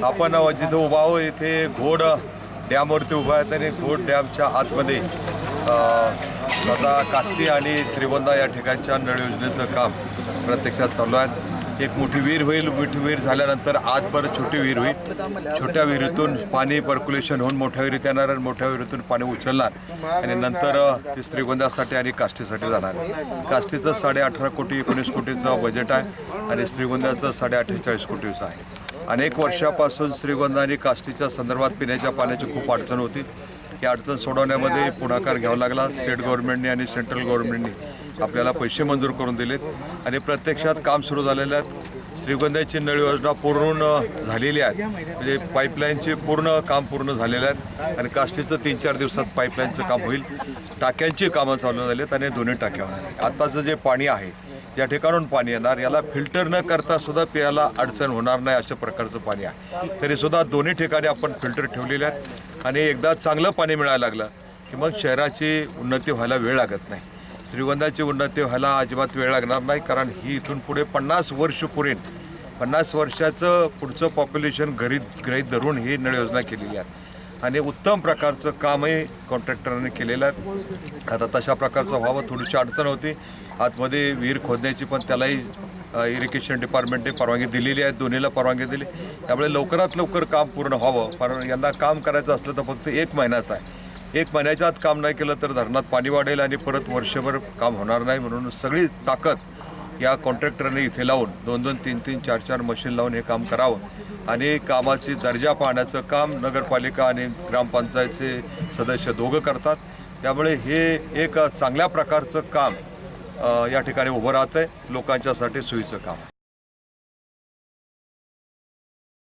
आपण जिथं उभा आहो इथे घोड डॅमवरती उभा आहेत आणि घोड डॅमच्या आतमध्ये आता स्वतः काष्टी आणि श्रीगोंदा या ठिकाणच्या नळ योजनेचं काम प्रत्यक्षात चालू आहे. एक मोठी विहीर होईल. मोठी विहीर झाल्यानंतर आतभर छोटी विहीर होईल. छोट्या विहिरीतून पाणी पर्क्युलेशन होऊन मोठ्या विहिरीत येणार आणि मोठ्या विहिरीतून पाणी उचलणार. आणि नंतर ते श्रीगोंदासाठी आणि काष्टीसाठी जाणार. काष्टीचं साडे अठरा कोटी एकोणीस कोटीचं बजेट आहे आणि श्रीगोंद्याचं साडे अठ्ठेचाळीस कोटीचं आहे. अनेक वर्षापासून श्रीगोंदा आणि काष्टीच्या संदर्भात पिण्याच्या पाण्याची खूप अडचण होती. ही अडचण सोडवण्यामध्ये पुढाकार घ्यावा लागला. स्टेट गव्हर्नमेंटने आणि सेंट्रल गव्हर्नमेंटने आपल्याला पैसे मंजूर करून दिलेत आणि प्रत्यक्षात काम सुरू झालेलं आहे श्रीगोंद्याची नळ योजना पूर्ण झालेली आहे. म्हणजे पाईपलाईनचे पूर्ण काम पूर्ण झालेलं आहे आणि काष्टीचं तीन चार दिवसात पाईपलाईनचं काम होईल. टाक्यांची कामं चालू झाली आहेत आणि दोन्ही टाक्या आत्ताचं जे पाणी आहे त्या ठिकाणून पाणी येणार याला फिल्टर न करता सुद्धा प्यायला अडचण होणार नाही अशा प्रकारचं पाणी आहे. तरी सुद्धा दोन्ही ठिकाणी आपण फिल्टर ठेवलेले आहेत आणि एकदा चांगलं पाणी मिळायला लागलं की मग शहराची उन्नती व्हायला वेळ लागत नाही. श्रीगोंदाची उन्नती व्हायला अजिबात वेळ लागणार नाही कारण ही इथून पुढे पन्नास वर्ष पुरेन. पन्नास वर्षाचं पुढचं पॉप्युलेशन घरी गृहीत धरून ही नळ योजना केलेली आहे. आणि उत्तम प्रकारचं कामही कॉन्ट्रॅक्टरांनी केलेलं आहे. आता तशा प्रकारचं व्हावं थोडीशी अडचण होती. आतमध्ये विहीर खोदण्याची पण त्यालाही इरिगेशन डिपार्टमेंटने परवानगी दिलेली आहे दोन्हीला परवानगी दिली. त्यामुळे लवकरात लवकर काम पूर्ण व्हावं. कारण यांना काम करायचं असलं तर फक्त एक महिन्याचं आहे. एक महिन्याच्या आत काम नाही केलं तर धरणात पाणी वाढेल आणि परत वर्षभर काम होणार नाही म्हणून सगळी ताकद या कॉन्ट्रॅक्टरने इथे लावून दोन दोन तीन तीन चार चार मशीन लावून हे काम करावं. आणि कामाची दर्जा पाहण्याचं काम नगरपालिका आणि ग्रामपंचायतचे सदस्य दोघं करतात. त्यामुळे हे एक चांगल्या प्रकारचं काम या ठिकाणी उभं राहतंय. लोकांच्यासाठी सोयीचं काम.